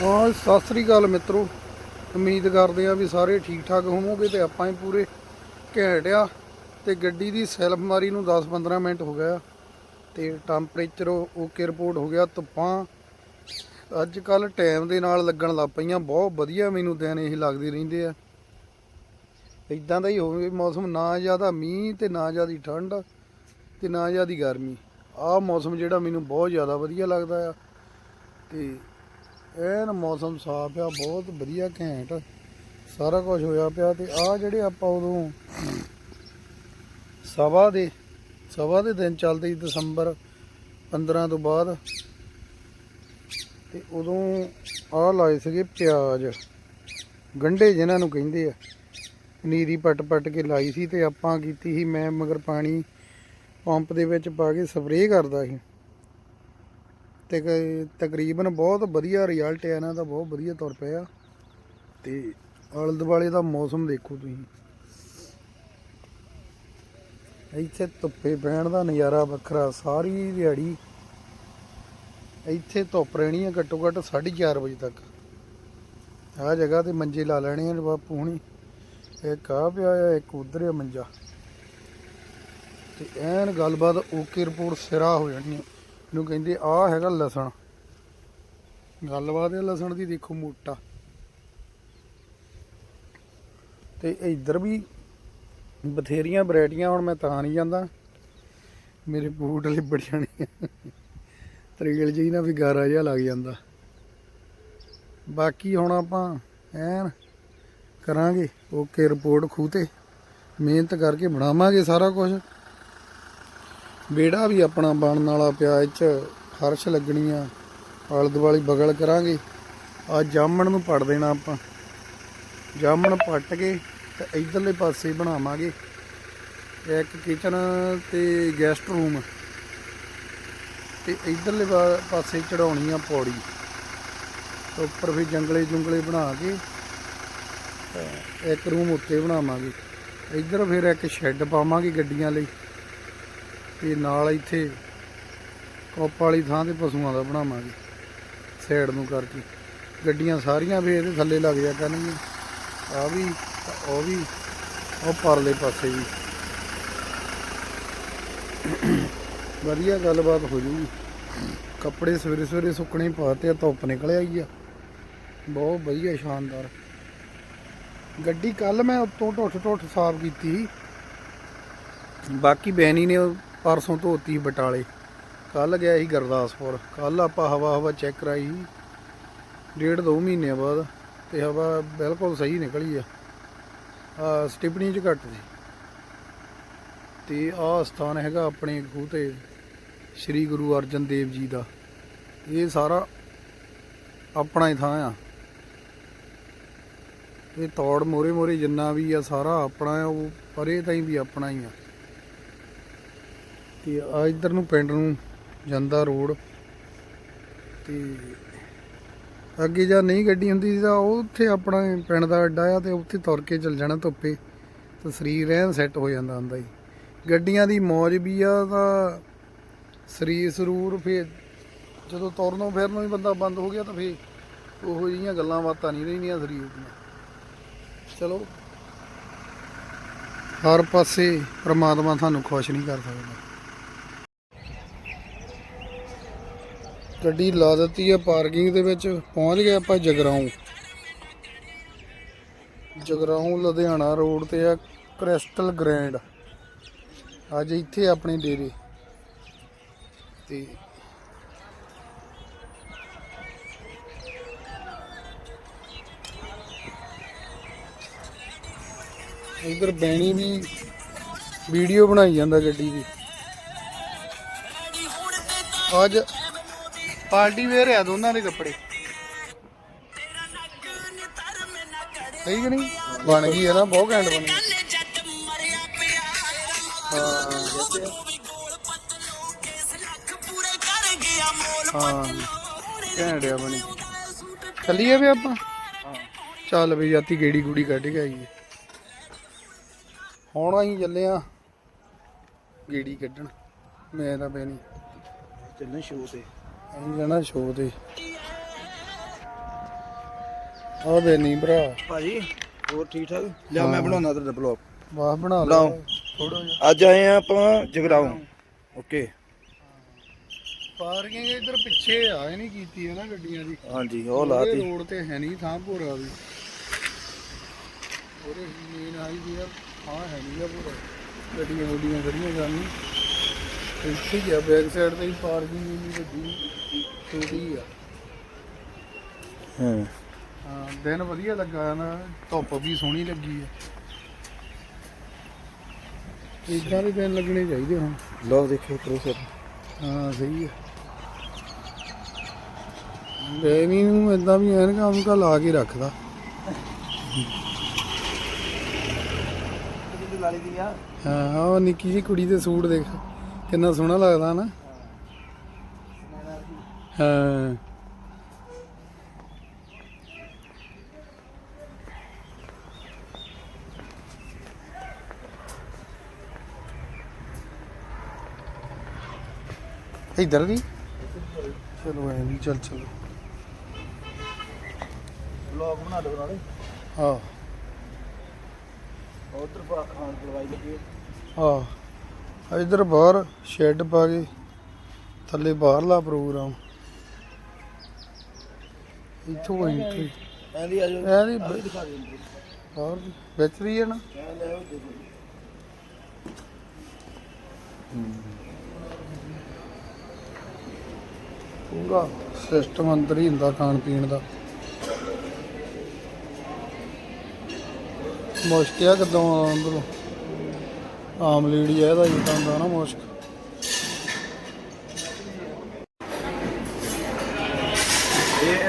ਹਾਂ, ਸਤਿ ਸ੍ਰੀ ਅਕਾਲ ਮਿੱਤਰੋ। ਉਮੀਦ ਕਰਦੇ ਆ ਵੀ ਸਾਰੇ ਠੀਕ ਠਾਕ ਹੋਵੋਗੇ ਤੇ ਆਪਾਂ ਹੀ ਪੂਰੇ ਘੈਂਟ ਆ ਤੇ ਗੱਡੀ ਦੀ ਸੈਲਫ ਮਾਰੀ ਨੂੰ 10-15 ਮਿੰਟ ਹੋ ਗਿਆ ਤੇ ਟੈਂਪਰੇਚਰ ਓਕੇ ਰਿਪੋਰਟ ਹੋ ਗਿਆ, ਧੁੱਪਾਂ ਅੱਜ ਕੱਲ ਟਾਈਮ ਦੇ ਨਾਲ ਲੱਗਣ ਲੱਗ ਪਈਆਂ, ਬਹੁਤ ਵਧੀਆ ਮੈਨੂੰ ਦਿਨ ਇਹ ਲੱਗਦੇ ਰਹਿੰਦੇ ਆ। ਇਦਾਂ ਦਾ ਹੀ ਹੋਵੇ, ਮੌਸਮ ਨਾ ਜ਼ਿਆਦਾ ਮੀਂਹ ਤੇ ਨਾ ਜ਼ਿਆਦਾ ਠੰਡ ਤੇ ਨਾ ਜ਼ਿਆਦਾ ਗਰਮੀ। ਆਹ ਮੌਸਮ ਜਿਹੜਾ ਮੈਨੂੰ ਬਹੁਤ ਜ਼ਿਆਦਾ ਵਧੀਆ ਲੱਗਦਾ ਆ ਤੇ ਐਨ ਮੌਸਮ ਸਾਫ਼ ਆ, ਬਹੁਤ ਵਧੀਆ ਘੈਂਟ। ਸਾਰਾ ਕੁਝ ਹੋਇਆ ਪਿਆ ਤੇ ਆ ਜਿਹੜੇ ਆਪਾਂ ਉਦੋਂ ਸਵਾ ਦੇ ਸਵਾ ਦੇ ਦਿਨ ਚੱਲਦੇ ਸੀ ਦਸੰਬਰ 15 ਤੋਂ ਬਾਅਦ, ਤੇ ਉਦੋਂ ਆ ਲਾਏ ਸੀਗੇ ਪਿਆਜ਼। ਗੰਢੇ ਜਿਨ੍ਹਾਂ ਨੂੰ ਕਹਿੰਦੇ ਆ। ਪਨੀਰੀ ਪੱਟ ਪੱਟ ਕੇ ਲਾਈ ਸੀ ਤੇ ਆਪਾਂ ਕੀਤੀ ਸੀ, ਮੈਂ ਮਗਰ ਪਾਣੀ ਪੰਪ ਦੇ ਵਿੱਚ ਪਾ ਕੇ ਸਪਰੇਅ ਕਰਦਾ ਸੀ। ਤੇ ਤਕਰੀਬਨ ਬਹੁਤ ਵਧੀਆ ਰਿਜ਼ਲਟ ਆ ਇਹਨਾਂ ਦਾ, ਬਹੁਤ ਵਧੀਆ ਤੁਰ ਪਿਆ ਤੇ ਆਲੇ ਦੁਆਲੇ ਦਾ ਮੌਸਮ ਦੇਖੋ ਤੁਸੀਂ। ਇੱਥੇ ਧੁੱਪੇ ਬਹਿਣ ਦਾ ਨਜ਼ਾਰਾ ਵੱਖਰਾ, ਸਾਰੀ ਦਿਹਾੜੀ ਇੱਥੇ ਧੁੱਪ ਰਹਿਣੀ ਹੈ ਘੱਟੋ ਘੱਟ 4:30 ਵਜੇ ਤੱਕ। ਆਹ ਜਗ੍ਹਾ ਤੇ ਮੰਜੇ ਲਾ ਲੈਣੇ ਆ ਬਾਪੂ ਹੁਣੀ। ਇੱਕ ਆ ਪਿਆ ਆ, ਇੱਕ ਉਧਰ ਆ ਮੰਜਾ। ਤੇ ਐਨ ਗੱਲਬਾਤ ਓਕੇ ਰਿਪੋਰਟ ਸਿਰਾ ਹੋ ਜਾਣੀ ਹੈ ਇਹਨੂੰ ਕਹਿੰਦੇ, ਆ ਹੈਗਾ ਲਸਣ। ਗੱਲਬਾਤ ਹੈ ਲਸਣ ਦੀ ਦੇਖੋ ਮੋਟਾ। ਤੇ ਇੱਧਰ ਵੀ ਬਥੇਰੀਆਂ ਵੈਰਾਈਟੀਆਂ, ਹੁਣ ਮੈਂ ਤਾਂ ਨਹੀਂ ਜਾਂਦਾ। ਮੇਰੇ ਬੂਟ ਲਿਬੜ ਜਾਣੇ ਤਰੇਲ ਜਿਹੀ ਨਾ ਵੀ ਗਾਰਾ ਜਿਹਾ ਲੱਗ ਜਾਂਦਾ। ਬਾਕੀ ਹੁਣ ਆਪਾਂ ਐਨ ਕਰਾਂਗੇ, ਓਕੇ ਰਿਪੋਰਟ ਖੂਹ ਤੇ। ਮਿਹਨਤ ਕਰਕੇ ਬਣਾਵਾਂਗੇ ਸਾਰਾ ਕੁਝ ਵਿਹੜਾ ਵੀ ਆਪਣਾ ਬਣਨ ਵਾਲਾ ਪਿਆ ਇਹ ਚ ਫਰਸ਼ ਲੱਗਣੀ ਆ, ਆਲੇ ਦੁਆਲੇ ਬਗਲ ਕਰਾਂਗੇ। ਆ ਜਾਮਣ ਨੂੰ ਪੜ ਦੇਣਾ ਆਪਾਂ। ਜਾਮਣ ਪੱਟ ਕੇ ਤੇ ਇਧਰਲੇ ਪਾਸੇ ਬਣਾਵਾਂਗੇ। ਇੱਕ ਕਿਚਨ ਤੇ ਗੈਸਟ ਰੂਮ ਤੇ ਇਧਰਲੇ ਪਾਸੇ ਚੜਾਉਣੀ ਆ ਪੌੜੀ। ਤੇ ਉੱਪਰ ਫਿਰ ਜੰਗਲੇ ਜੁੰਗਲੇ ਬਣਾ ਕੇ ਇੱਕ ਰੂਮ ਉੱਤੇ ਬਣਾਵਾਂਗੇ। ਇੱਧਰ ਫਿਰ ਇੱਕ ਸ਼ੈੱਡ ਪਾਵਾਂਗੇ ਗੱਡੀਆਂ ਲਈ। ਤੇ ਨਾਲ ਇੱਥੇ ਕੋਪ ਵਾਲੀ ਥਾਂ ਤੇ ਪਸ਼ੂਆਂ ਦਾ ਬਣਾਵਾਂਗੇ ਸਾਈਡ ਨੂੰ ਕਰਕੇ। ਗੱਡੀਆਂ ਸਾਰੀਆਂ ਵੀ ਇਹਦੇ ਥੱਲੇ ਲੱਗ ਜਾ ਕਰਨਗੀਆਂ। ਆ ਵੀ, ਉਹ ਵੀ, ਉਹ ਪਰਲੇ ਪਾਸੇ ਵੀ। ਵਧੀਆ ਗੱਲਬਾਤ ਹੋ ਜੂਗੀ। ਕੱਪੜੇ ਸਵੇਰੇ ਸਵੇਰੇ ਸੁੱਕਣੇ ਪਾਤੇ ਆ, ਧੁੱਪ ਨਿਕਲ ਆਈ ਆ। ਬਹੁਤ ਵਧੀਆ, ਸ਼ਾਨਦਾਰ। ਗੱਡੀ ਕੱਲ ਮੈਂ ਉੱਤੋਂ ਢੁੱਠ ਟੁੱਟ ਸਾਫ਼ ਕੀਤੀ। ਬਾਕੀ ਬੈਨੀ ਨੇ ਉਹ ਪਰਸੋਂ ਧੋਤੀ ਸੀ ਬਟਾਲੇ। ਕੱਲ ਗਿਆ ਸੀ ਗੁਰਦਾਸਪੁਰ। ਕੱਲ ਆਪਾਂ ਹਵਾ ਹਵਾ ਚੈੱਕ ਕਰਾਈ ਸੀ। ਡੇਢ ਦੋ ਮਹੀਨਿਆਂ ਬਾਅਦ ਤੇ ਹਵਾ ਬਿਲਕੁਲ ਸਹੀ ਨਿਕਲੀ ਆ। ਆ ਸਟਿਪਣੀ ਚ ਘੱਟ ਸੀ। ਤੇ ਆਹ ਸਥਾਨ ਹੈਗਾ ਆਪਣੇ ਖੂਹ ਤੇ ਸ੍ਰੀ ਗੁਰੂ ਅਰਜਨ ਦੇਵ ਜੀ ਦਾ। ਇਹ ਸਾਰਾ ਆਪਣਾ ਹੀ ਥਾਂ ਆ। ਇਹ ਤੌੜ ਮੋਰੇ ਮੋਰੇ ਜਿੰਨਾ ਵੀ ਆ ਸਾਰਾ ਆਪਣਾ ਆ, ਉਹ ਪਰੇ ਤਾਈਂ ਵੀ ਆਪਣਾ ਹੀ ਆ। ਤੇ ਆ ਇਧਰ ਨੂੰ ਪਿੰਡ ਨੂੰ ਜਾਂਦਾ ਰੋਡ ਤੇ ਅੱਗੇ ਜਾਂ ਨਹੀਂ ਗੱਡੀ ਹੁੰਦੀ ਸੀ ਤਾਂ ਉਹ ਉੱਥੇ ਆਪਣਾ ਪਿੰਡ ਦਾ ਅੱਡਾ ਆ ਤੇ ਉੱਥੇ ਤੁਰ ਕੇ ਚੱਲ ਜਾਣਾ ਧੁੱਪੇ ਤਾਂ ਸਰੀਰ ਐਨ ਸੈੱਟ ਹੋ ਜਾਂਦਾ ਹੁੰਦਾ ਜੀ। ਗੱਡੀਆਂ ਦੀ ਮੌਜ ਵੀ ਆ ਤਾਂ ਸਰੀਰ ਸਰੂਰ ਫੇਰ ਜਦੋਂ ਤੁਰਨੋਂ ਫਿਰਨੋਂ ਹੀ ਬੰਦਾ ਬੰਦ ਹੋ ਗਿਆ ਤਾਂ ਫੇਰ ਉਹੋ ਜਿਹੀਆਂ ਗੱਲਾਂ ਬਾਤਾਂ ਨਹੀਂ ਰਹਿੰਦੀਆਂ ਸਰੀਰ ਦੀਆਂ। ਚਲੋ, ਹਰ ਪਾਸੇ ਪ੍ਰਮਾਤਮਾ ਤੁਹਾਨੂੰ ਖੁਸ਼ ਨਹੀਂ ਕਰ ਸਕਦਾ। ਗੱਡੀ ਲਾ ਦਿੱਤੀ ਹੈ ਪਾਰਕਿੰਗ ਦੇ ਵਿੱਚ ਪਹੁੰਚ ਗਏ ਆਪਾਂ ਜਗਰਾਉਂ। ਜਗਰਾਉਂ, ਲੁਧਿਆਣਾ ਰੋਡ ਤੇ ਆ ਕ੍ਰਿਸਟਲ ਗ੍ਰੈਂਡ। ਅੱਜ ਇੱਥੇ ਆਪਣੇ ਡੇਰੇ। ਤੇ ਇਧਰ ਬੈਣੀ ਵੀ ਵੀਡੀਓ ਬਣਾਈ ਜਾਂਦਾ ਗੱਡੀ ਦੀ। ਅੱਜ ਪਾਰਟੀ ਵੇਅਰ ਆ ਦੋਨਾਂ ਦੇ ਕੱਪੜੇ। ਸਹੀ ਕਿ ਨਹੀਂ? ਬਣ ਗਈ ਹੈ ਨਾ ਬਹੁਤ ਘੈਂਟ ਬਣੀ। ਹਾਂ ਹਾਂ ਘੈਂਟ ਆ ਬਣੀ। ਚੱਲੀਏ ਵੀ ਆਪਾਂ? ਚੱਲ ਵੀ ਜਾਤੀ ਗੇੜੀ ਗੂੜੀ ਕੱਢ ਕੇ ਆਈਏ। ਹੁਣ ਅਸੀਂ ਚੱਲੇ ਆ ਗੇੜੀ ਕੱਢਣ। ਮੈਂ ਤਾਂ ਬੈਣੀ ਚੱਲਣਾ ਸ਼ੋਅ ਤੇ। ਅਸੀਂ ਜਾਣਾ ਸ਼ੋਅ ਤੇ। ਆ ਨਹੀਂ ਭਰਾ। ਭਾਜੀ ਹੋਰ ਠੀਕ ਠਾਕ? ਲਿਆ ਮੈਂ ਬਣਾਉਣਾ ਤੁਹਾਡਾ ਬਲੌਗ। ਵਾਹ ਬਣਾ ਲਾ ਬਣਾਓ। ਥੋੜਾ ਜਿਹਾ। ਅੱਜ ਆਏ ਆ ਆਪਾਂ ਜਗਰਾਉਂ। ਓਕੇ। ਪਾਰਕਿੰਗ ਇੱਧਰ ਪਿੱਛੇ ਆ ਇਹ ਨਹੀਂ ਕੀਤੀ ਹੈ ਨਾ ਗੱਡੀਆਂ ਦੀ। ਹਾਂਜੀ ਉਹ ਲਾਤੀ। ਰੋਡ ਤੇ ਹੈ ਨਹੀਂ ਥਾਂ ਭੋਰਾ ਵੀ। ਉਹਦੇ ਮੇਨ ਆਈ ਦੀ ਆ ਥਾਂ ਹੈ ਨਹੀਂ ਆ ਭੋਰਾ। ਗੱਡੀਆਂ ਗੱਡੀਆਂ ਖੜੀਆਂ ਕਰਨੀ ਇੱਥੇ ਗਿਆ ਬੈਕ ਸਾਈਡ ਤੇ ਪਾਰਕਿੰਗ ਇੰਨੀ ਵੱਡੀ। ਆ। ਹਾਂ। ਹਾਂ ਦਿਨ ਵਧੀਆ ਲੱਗਾ ਨਾ ਧੁੱਪ ਵੀ ਸੋਹਣੀ ਲੱਗੀ ਆ। ਇਦਾਂ ਦੇ ਦਿਨ ਲੱਗਣੇ ਚਾਹੀਦੇ ਹੁਣ। ਲਓ ਦੇਖੋ ਕਰੋ ਸਰ। ਹਾਂ ਸਹੀ ਹੈ ਬੇਨੀ ਨੂੰ ਇਦਾਂ ਵੀ ਐਨਕਾਂ ਉਨਕਾ ਲਾ ਕੇ ਰੱਖਦਾ। ਲਾਲੀ ਦੀ ਆ? ਹਾਂ ਉਹ ਨਿੱਕੀ ਜੀ ਕੁੜੀ ਦੇ ਸੂਟ ਦੇਖ ਕਿੰਨਾ ਸੋਹਣਾ ਲੱਗਦਾ ਨਾ। ਹਾਂ। ਇਧਰ ਦੀ ਚਲੋ ਐ ਵੀ ਚੱਲ ਚਲੋ। ਬਲੌਗ ਬਣਾ ਦਿਓ ਨਾਲੇ। ਹਾਂ। ਉਧਰ ਪਾ ਖਾਣ ਦਵਾਈ ਲੱਗੀ ਹਾਂ। ਇਧਰ ਬਾਹਰ ਸ਼ੈੱਡ ਪਾ ਕੇ ਥੱਲੇ ਬਾਹਰਲਾ ਪ੍ਰੋਗਰਾਮ। ਇੱਥੋਂ ਐਂਟਰੀ ਐਂਦੀ ਆ ਜਾਓ। ਐ ਦੀ ਆਹ ਵੀ ਦਿਖਾ ਦੇ ਦੀ ਵਿੱਚ ਵੀ ਹੈ ਨਾ। ਪੂਰਾ ਸਿਸਟਮ ਅੰਦਰ ਹੀ ਹੁੰਦਾ ਖਾਣ ਪੀਣ ਦਾ। ਮੁਸ਼ਕ ਆ ਕਦੋਂ ਅੰਦਰੋਂ। ਆਮਲੇਟ ਹੀ ਆ ਇਹਦਾ ਜਿੱਦਾਂ ਹੁੰਦਾ ਨਾ ਮੁਸ਼ਕ।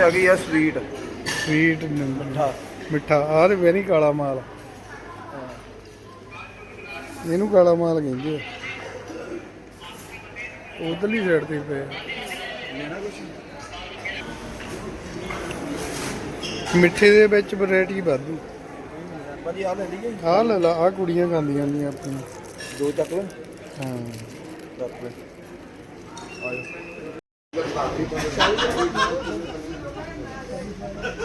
ਹੈਗੀ ਆ ਸਵੀਟ ਸਵੀਟ ਮਿੱਠਾ ਮਿੱਠਾ। ਆਹ ਤੇ ਵੈਰੀ ਕਾਲਾ ਮਾਲ। ਇਹਨੂੰ ਕਾਲਾ ਮਾਲ ਕਹਿੰਦੇ ਆ। ਉਧਰਲੀ ਸਾਈਡ ਤੇ ਕੁਛ ਮਿੱਠੇ ਦੇ ਵਿੱਚ ਵੈਰਾਈਟੀ ਵਾਧੂ। ਭਾਜੀ ਆ ਲੈ ਲਈਏ ਲੈ ਲਾ ਆਹ ਕੁੜੀਆਂ ਖਾਂਦੀਆਂ ਨੇ ਆਪਣੀਆਂ। ਦੋ ਚੱਕ ਲੈ ਹਾਂ। ਚੱਕ ਲੈ ਆਜੋ